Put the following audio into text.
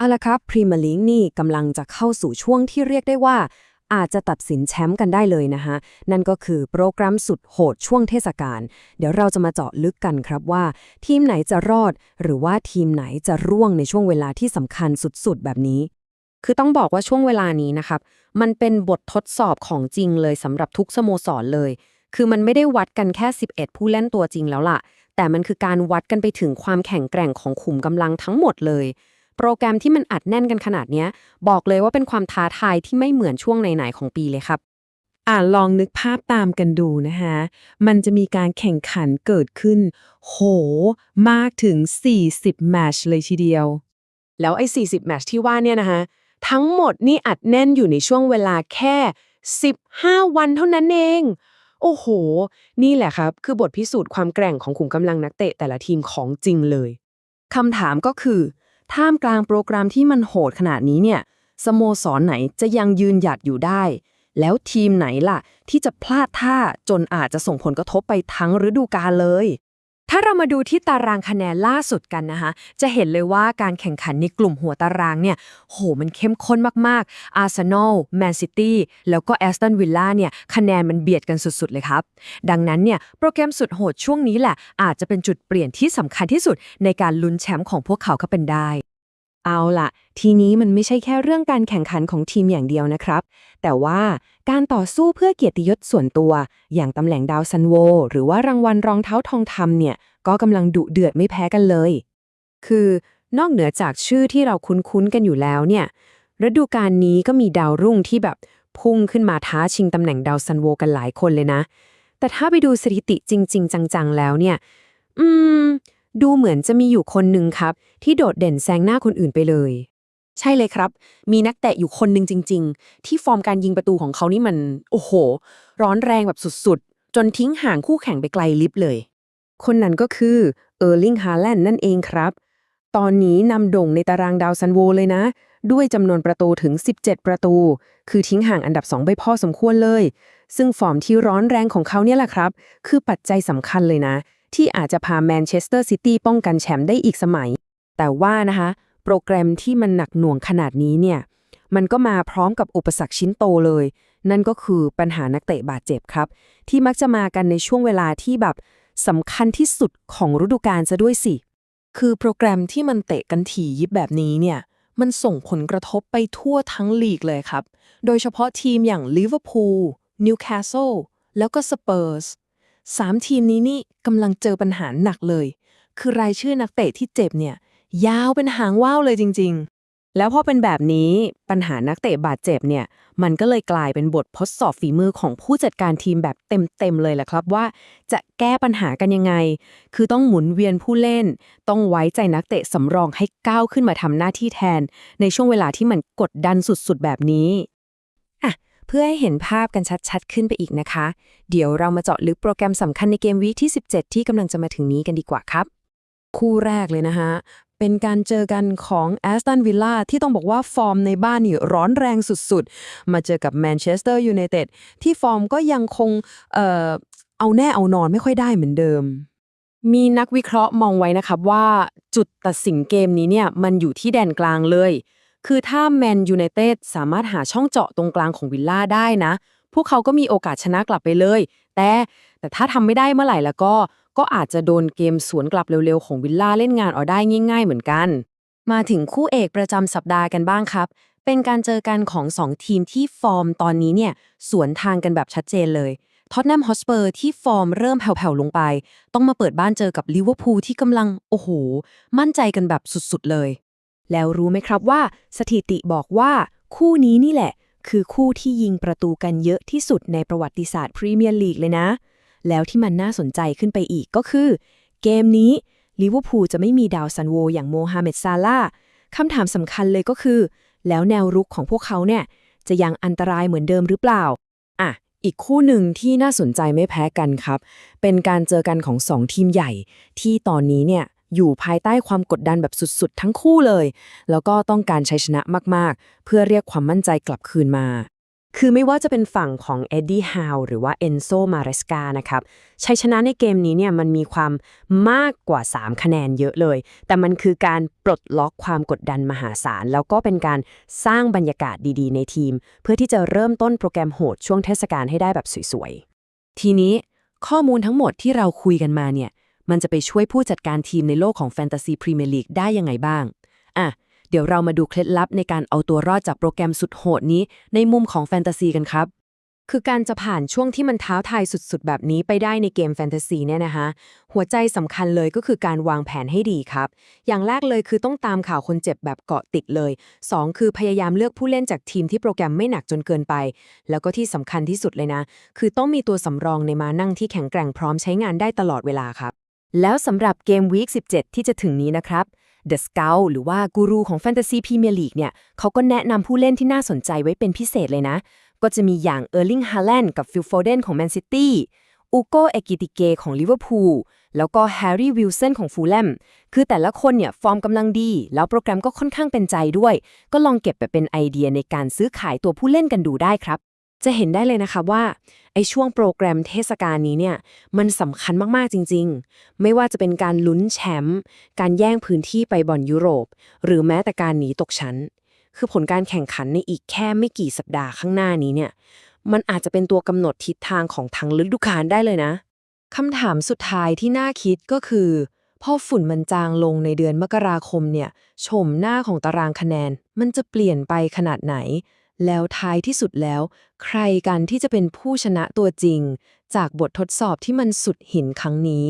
เอาละครับพรีเมียร์ลีกนี่กำลังจะเข้าสู่ช่วงที่เรียกได้ว่า อาจจะตัดสินแชมป์กันได้เลยนะฮะนั่นก็คือโปรแกรมสุดโหดช่วงเทศกาลเดี๋ยวเราจะมาเจาะลึกกันครับว่า ทีมไหนจะรอด หรือว่าทีมไหนจะร่วงในช่วงเวลาที่สำคัญสุดๆ แบบนี้ คือต้องบอกว่าช่วงเวลานี้นะครับมันเป็นบททดสอบของจริงเลยสำหรับทุกสโมสรเลย คือมันไม่ได้วัดกันแค่ 11 ผู้เล่นตัวจริงแล้วล่ะ แต่มันคือการวัดกันไปถึงความแข็งแกร่งของขุมกำลังทั้งหมดเลย โปรแกรมที่มันอัดแน่นกันขนาดเนี้ย บอกเลยว่าเป็นความท้าทายที่ไม่เหมือนช่วงไหนๆของปีเลยครับอ่าลองนึกภาพตามกันดูนะคะมันจะมีการแข่งขันเกิดขึ้น โห มากถึง 40แมตช์เลยทีเดียว แล้วไอ้ 40แมตช์ที่ว่าเนี่ยนะคะทั้งหมดนี่อัดแน่นอยู่ในช่วงเวลาแค่ 15 วันเท่านั้นเอง โอ้โห นี่แหละครับ คือบทพิสูจน์ความแกร่งของขุมกำลังนักเตะแต่ละทีมของจริงเลยคำถามก็คือ ท่ามกลางโปรแกรมที่มันโหดขนาดนี้เนี่ยสโมสรไหนจะยังยืนหยัดอยู่ได้ แล้วทีมไหนล่ะ ที่จะพลาดท่าจนอาจจะส่งผลกระทบไปทั้งฤดูกาลเลย ถ้าเรามาดูที่ตารางคะแนนล่าสุดกันนะคะจะเห็นเลยว่าการแข่งขันในกลุ่มหัวตารางเนี่ยโหมันเข้มข้นมากๆอาร์เซนอลแมนซิตี้แล้วก็แอสตันวิลล่าเนี่ยคะแนนมันเบียดกันสุดๆเลยครับ ดังนั้นเนี่ยโปรแกรมสุดโหดช่วงนี้แหละอาจจะเป็นจุดเปลี่ยนที่สำคัญที่สุดในการลุ้นแชมป์ของพวกเขาก็เป็นได้ เอาล่ะทีนี้มันไม่ใช่แค่เรื่องการแข่งขันของทีมอย่างเดียวนะครับ แต่ว่าการต่อสู้เพื่อเกียรติยศส่วนตัว อย่างตำแหน่งดาวซันโว หรือว่ารางวัลรองเท้าทองคำเนี่ย ก็กำลังดุเดือดไม่แพ้กันเลย คือนอกเหนือจากชื่อที่เราคุ้นๆกันอยู่แล้วเนี่ยฤดูกาลนี้ก็มีดาวรุ่งที่แบบพุ่งขึ้นมาท้าชิงตำแหน่งดาวซันโวกันหลายคนเลยนะ แต่ถ้าไปดูสถิติจริง ๆ จังๆแล้วเนี่ย อืม ดูเหมือนจะมีอยู่คนหนึ่งครับ ที่โดดเด่นแซงหน้าคนอื่นไปเลย ใช่เลยครับ มีนักเตะอยู่คนหนึ่งจริง ๆ ที่ฟอร์มการยิงประตูของเขานี่มัน โอ้โห ร้อนแรงแบบสุดๆ จนทิ้งห่างคู่แข่งไปไกลลิฟต์เลย คนนั้นก็คือเออร์ลิงฮาแลนด์นั่นเองครับ ตอนนี้นำโด่งในตารางดาวซันโวเลยนะ ด้วยจำนวนประตูถึง 17 ประตู คือทิ้งห่างอันดับ2ไปพ่อสมควรเลย ซึ่งฟอร์มที่ร้อนแรงของเขาเนี่ยแหละครับ คือปัจจัยสำคัญเลยนะ ที่อาจจะพาแมนเชสเตอร์ซิตี้ป้องกันแชมป์ได้อีกสมัย แต่ว่านะคะ โปรแกรมที่มันหนักหน่วงขนาดนี้เนี่ย มันก็มาพร้อมกับอุปสรรคชิ้นโตเลย นั่นก็คือปัญหานักเตะบาดเจ็บครับ ที่มักจะมากันในช่วงเวลาที่แบบสำคัญที่สุดของฤดูกาลซะด้วยสิ คือโปรแกรมที่มันเตะกันถี่ยิบแบบนี้เนี่ยมันส่งผลกระทบไปทั่วทั้งลีกเลยครับ โดยเฉพาะทีมอย่างลิเวอร์พูล นิวคาสเซิล แล้วก็สเปอร์ส สามทีมนี้นี่กำลังเจอปัญหาหนักเลย คือรายชื่อนักเตะที่เจ็บเนี่ย ยาวเป็นหางว่าวเลยจริง ๆ แล้วพอเป็นแบบนี้ปัญหานักเตะบาดเจ็บเนี่ย มันก็เลยกลายเป็นบททดสอบฝีมือของผู้จัดการทีมแบบเต็ม ๆ เลยแหละครับว่า จะแก้ปัญหากันยังไง คือต้องหมุนเวียนผู้เล่น ต้องไว้ใจนักเตะสำรองให้ก้าวขึ้นมาทำหน้าที่แทน ในช่วงเวลาที่มันกดดันสุดๆแบบนี้อะ เพื่อให้เห็นภาพกันชัดๆ ขึ้นไปอีกนะคะ เดี๋ยวเรามาเจาะลึกโปรแกรมสำคัญในเกมวีคที่ 17 ที่กำลังจะมาถึงนี้กันดีกว่าครับ คู่แรกเลยนะฮะเป็นการเจอกันของแอสตันวิลล่าที่ต้องบอกว่าฟอร์มในบ้านนี่ร้อนแรงสุดๆ มาเจอกับแมนเชสเตอร์ยูไนเต็ดที่ฟอร์มก็ยังคงเอ่อเอาแน่เอานอนไม่ค่อยได้เหมือนเดิม มีนักวิเคราะห์มองไว้นะครับว่าจุดตัดสินเกมนี้เนี่ยมันอยู่ที่แดนกลางเลย คือถ้าแมนยูไนเต็ดสามารถหาช่องเจาะตรงกลางของวิลล่าได้นะ พวกเขาก็มีโอกาสชนะกลับไปเลย แต่แต่ถ้าทำไม่ได้เมื่อไหร่แล้วก็ ก็อาจจะโดนเกมสวนกลับเร็วๆ ของวิลล่าเล่นงานเอาได้ง่าย ๆ เหมือนกัน มาถึงคู่เอกประจำสัปดาห์กันบ้างครับ เป็นการเจอกันของ 2 ทีมที่ฟอร์มตอนนี้เนี่ยสวนทางกันแบบชัดเจนเลยท็อตแนมฮอสเปอร์ที่ฟอร์มเริ่มแผ่วๆลงไป ต้องมาเปิดบ้านเจอกับลิเวอร์พูลที่กำลัง โอ้โห มั่นใจกันแบบสุดๆเลย แล้วรู้ไหมครับว่า สถิติบอกว่า คู่นี้นี่แหละ คือคู่ที่ยิงประตูกันเยอะที่สุดในประวัติศาสตร์พรีเมียร์ลีกเลยนะ แล้วที่มันน่าสนใจขึ้นไปอีกก็คือ เกมนี้ลิเวอร์พูลจะไม่มีดาวซันโวอย่างโมฮัมเหม็ดซาลาคำถามสำคัญเลยก็คือ แล้วแนวรุกของพวกเขาเนี่ย จะยังอันตรายเหมือนเดิมหรือเปล่าอะอีกคู่หนึ่งที่น่าสนใจไม่แพ้กันครับ เป็นการเจอกันของสองทีมใหญ่ที่ตอนนี้เนี่ย อยู่ภายใต้ความกดดันแบบสุดๆ ทั้งคู่เลย แล้วก็ต้องการชัยชนะมากๆ เพื่อเรียกความมั่นใจกลับคืนมา คือไม่ว่าจะเป็นฝั่งของเอ็ดดี้ฮาวหรือว่าเอนโซมาเรสกานะครับชัยชนะในเกมนี้เนี่ยมันมีความมากกว่า 3 คะแนนเยอะเลย แต่มันคือการปลดล็อกความกดดันมหาศาล แล้วก็เป็นการสร้างบรรยากาศดีๆ ในทีม เพื่อที่จะเริ่มต้นโปรแกรมโหดช่วงเทศกาลให้ได้แบบสวยๆทีนี้ข้อมูลทั้งหมดที่เราคุยกันมาเนี่ย มันจะไปช่วยผู้จัดการทีมในโลกของแฟนตาซีพรีเมียร์ลีกได้ยังไงบ้าง อะ เดี๋ยวเรามาดูเคล็ดลับในการเอาตัวรอดจากโปรแกรมสุดโหดนี้ ในมุมของแฟนตาซีกันครับ คือการจะผ่านช่วงที่มันท้าทายสุดๆ แบบนี้ไปได้ในเกมแฟนตาซีเนี่ยนะคะ หัวใจสำคัญเลยก็คือการวางแผนให้ดีครับ อย่างแรกเลยคือต้องตามข่าวคนเจ็บแบบเกาะติดเลย 2 คือพยายามเลือกผู้เล่นจากทีมที่โปรแกรมไม่หนักจนเกินไป แล้วก็ที่สำคัญที่สุดเลยนะ คือต้องมีตัวสำรองในมานั่งที่แข็งแกร่งพร้อมใช้งานได้ตลอดเวลาครับ แล้วสำหรับเกมวีค17 ที่จะถึงนี้นะครับ The Scout หรือว่ากูรูของ Fantasy Premier League เนี่ยเขาก็แนะนำผู้เล่นที่น่าสนใจไว้เป็นพิเศษเลยนะ ก็จะมีอย่าง Erling Haaland กับ Phil Foden ของ Man City อูโกเอกิติเกของลิเวอร์พูลแล้วก็แฮร์รี่วิลสันของฟูลแลมคือแต่ละคนเนี่ยฟอร์มกำลังดี แล้วโปรแกรมก็ค่อนข้างเป็นใจด้วย ก็ลองเก็บไปเป็นไอเดียในการซื้อขายตัวผู้เล่นกันดูได้ครับ จะเห็นได้เลยนะคะว่าไอช่วงโปรแกรมเทศกาลนี้เนี่ยมันสำคัญมากๆจริง ๆ ไม่ว่าจะเป็นการลุ้นแชมป์การแย่งพื้นที่ไปบอลยุโรป หรือแม้แต่การหนีตกชั้น คือผลการแข่งขันในอีกแค่ไม่กี่สัปดาห์ข้างหน้านี้เนี่ยมันอาจจะเป็นตัวกำหนดทิศทางของทางฤดูกาลได้เลยนะคำถามสุดท้ายที่น่าคิดก็คือพอฝุ่นมันจางลงในเดือนมกราคมเนี่ยโฉมหน้าของตารางคะแนนมันจะเปลี่ยนไปขนาดไหน แล้วท้ายที่สุดแล้ว ใครกันที่จะเป็นผู้ชนะตัวจริง จากบททดสอบที่มันสุดหินครั้งนี้